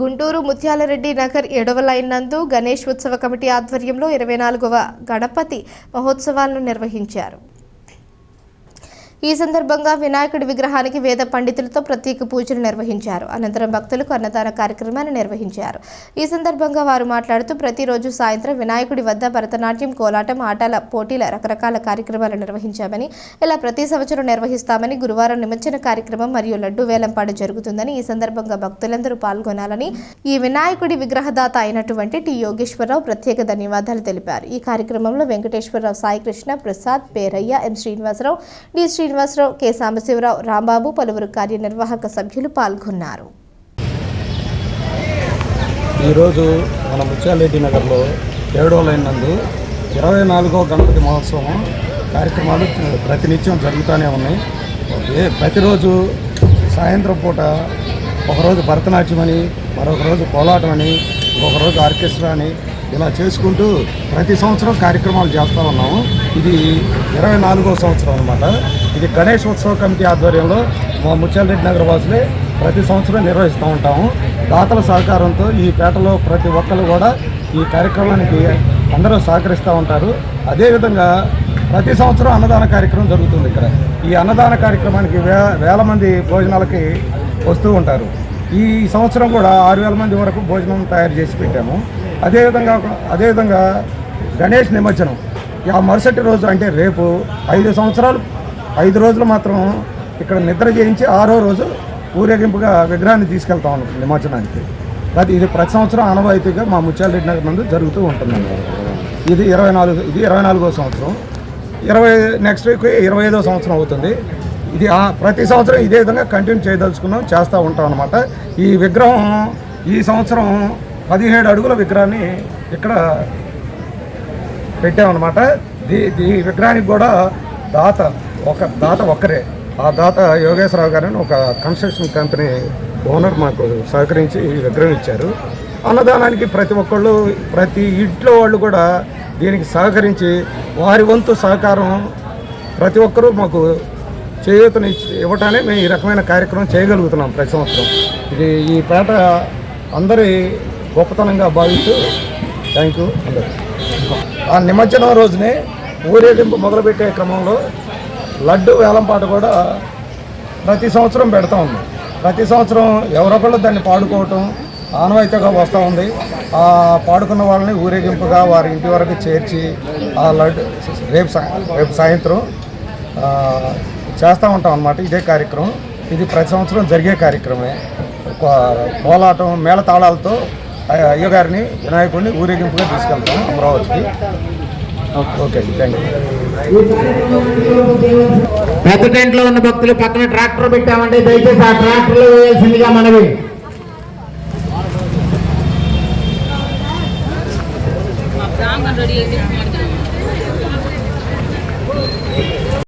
గుంటూరు ముత్యాలరెడ్డి నగర్ ఏడవ లైన్ నందు గణేష్ ఉత్సవ కమిటీ ఆధ్వర్యంలో ఇరవై నాలుగవ గణపతి మహోత్సవాలను నిర్వహించారు. ఈ సందర్భంగా వినాయకుడి విగ్రహానికి వేద పండితులతో ప్రత్యేక పూజలు నిర్వహించారు. అనంతరం భక్తులకు అన్నదాన కార్యక్రమాన్ని నిర్వహించారు. ఈ సందర్భంగా వారు మాట్లాడుతూ ప్రతిరోజు సాయంత్రం వినాయకుడి వద్ద భరతనాట్యం కోలాటం ఆటల పోటీల రకరకాల కార్యక్రమాలు నిర్వహించామని ఇలా ప్రతి సంవత్సరం నిర్వహిస్తామని గురువారం నిమజ్జన కార్యక్రమం మరియు లడ్డు వేలంపాడు జరుగుతుందని ఈ సందర్భంగా భక్తులందరూ పాల్గొనాలని ఈ వినాయకుడి విగ్రహదాత అయినటువంటి టి. యోగేశ్వరరావు ప్రత్యేక ధన్యవాదాలు తెలిపారు. ఈ కార్యక్రమంలో Venkateswararao Saikrishna Prasad Perayya M. Srinivasarao D. Srinivasarao K. Sambasivarao Rambabu పలువురు కార్యనిర్వాహక సభ్యులు పాల్గొన్నారు. ఈరోజు మన ముత్యాలరెడ్డి నగర్లో ఏడో లైన్ నందు ఇరవై నాలుగో గణపతి మహోత్సవం కార్యక్రమాలు ప్రతినిత్యం జరుగుతూనే ఉన్నాయి. ఏ ప్రతిరోజు సాయంత్రం పూట ఒకరోజు భరతనాట్యం అని మరొక రోజు కోలాటం అని ఇంకొక రోజు ఆర్కెస్ట్రా అని ఇలా చేసుకుంటూ ప్రతి సంవత్సరం కార్యక్రమాలు చేస్తూ ఉన్నాము. ఇది ఇరవై నాలుగో సంవత్సరం అనమాట ఇది గణేష్ ఉత్సవ కమిటీ ఆధ్వర్యంలో మా ముత్యాలరెడ్డి నగర వాసులే ప్రతి సంవత్సరం నిర్వహిస్తూ ఉంటాము. దాతల సహకారంతో ఈ పేటలో ప్రతి ఒక్కరు కూడా ఈ కార్యక్రమానికి అందరూ సహకరిస్తూ ఉంటారు. అదేవిధంగా ప్రతి సంవత్సరం అన్నదాన కార్యక్రమం జరుగుతుంది ఇక్కడ. ఈ అన్నదాన కార్యక్రమానికి వే వేల మంది భోజనాలకి వస్తూ ఉంటారు. ఈ సంవత్సరం కూడా ఆరు వేల మంది వరకు భోజనం తయారు చేసి పెట్టాము. అదేవిధంగా అదేవిధంగా గణేష్ నిమజ్జనం. ఆ మరుసటి రోజు అంటే రేపు ఐదు సంవత్సరాలు ఐదు రోజులు మాత్రం ఇక్కడ నిద్ర చేయించి ఆరో రోజు ఊరేగింపుగా విగ్రహాన్ని తీసుకెళ్తా ఉన్నాం నిమజ్జనానికి. అది ఇది ప్రతి సంవత్సరం ఆనవాయితీగా మా ముత్యాలరెడ్డి నగర్ నందు జరుగుతూ ఉంటుంది ఇది ఇరవై నాలుగు ఇది ఇరవై నాలుగో సంవత్సరం. ఇరవై నెక్స్ట్ వీక్ ఇరవై ఐదో సంవత్సరం అవుతుంది. ఇది ప్రతి సంవత్సరం ఇదే విధంగా కంటిన్యూ చేయదలుచుకున్నాం చేస్తూ ఉంటాం అనమాట ఈ విగ్రహం ఈ సంవత్సరం పదిహేడు అడుగుల విగ్రహాన్ని ఇక్కడ పెట్టామన్నమాట. దీ ఈ విగ్రహానికి కూడా దాత ఒక దాత ఒక్కరే. ఆ దాత యోగేశ్వరరావు గారని ఒక కన్స్ట్రక్షన్ కంపెనీ ఓనర్ మాకు సహకరించి ఈ విగ్రహం ఇచ్చారు. అన్నదానానికి ప్రతి ఒక్కళ్ళు ప్రతి ఇంట్లో వాళ్ళు కూడా దీనికి సహకరించి వారి వంతు సహకారం ప్రతి ఒక్కరూ మాకు చేయూతను ఇచ్చి ఇవ్వటానే మేము ఈ రకమైన కార్యక్రమం చేయగలుగుతున్నాం ప్రతి సంవత్సరం. ఇది ఈ పేట అందరి గొప్పతనంగా భావిస్తూ థ్యాంక్ యూ అందరు ఆ నిమజ్జనం రోజునే ఊరేగింపు మొదలుపెట్టే క్రమంలో లడ్డు వేలంపాట కూడా ప్రతి సంవత్సరం పెడతా ఉన్నాం ప్రతి సంవత్సరం ఎవరొకళ్ళు దాన్ని పాడుకోవటం ఆనవాయితీగా వస్తూ ఉంది. ఆ పాడుకున్న వాళ్ళని ఊరేగింపుగా వారి ఇంటి వరకు చేర్చి ఆ లడ్డు రేపు రేపు సాయంత్రం చేస్తూ ఉంటాం అన్నమాట. ఇదే కార్యక్రమం. ఇది ప్రతి సంవత్సరం జరిగే కార్యక్రమే. కోలాటం మేళతాళాలతో అయ్యగారిని వినాయకుడిని ఊరేగింపుగా తీసుకెళ్తాం అమరావతికి. ఓకే. అండి. థ్యాంక్ యూ పెద్ద టెంట్లో ఉన్న భక్తులు పక్కన ట్రాక్టర్ పెట్టామంటే దయచేసి ఆ ట్రాక్టర్లో వేయాల్సిందిగా మనవి.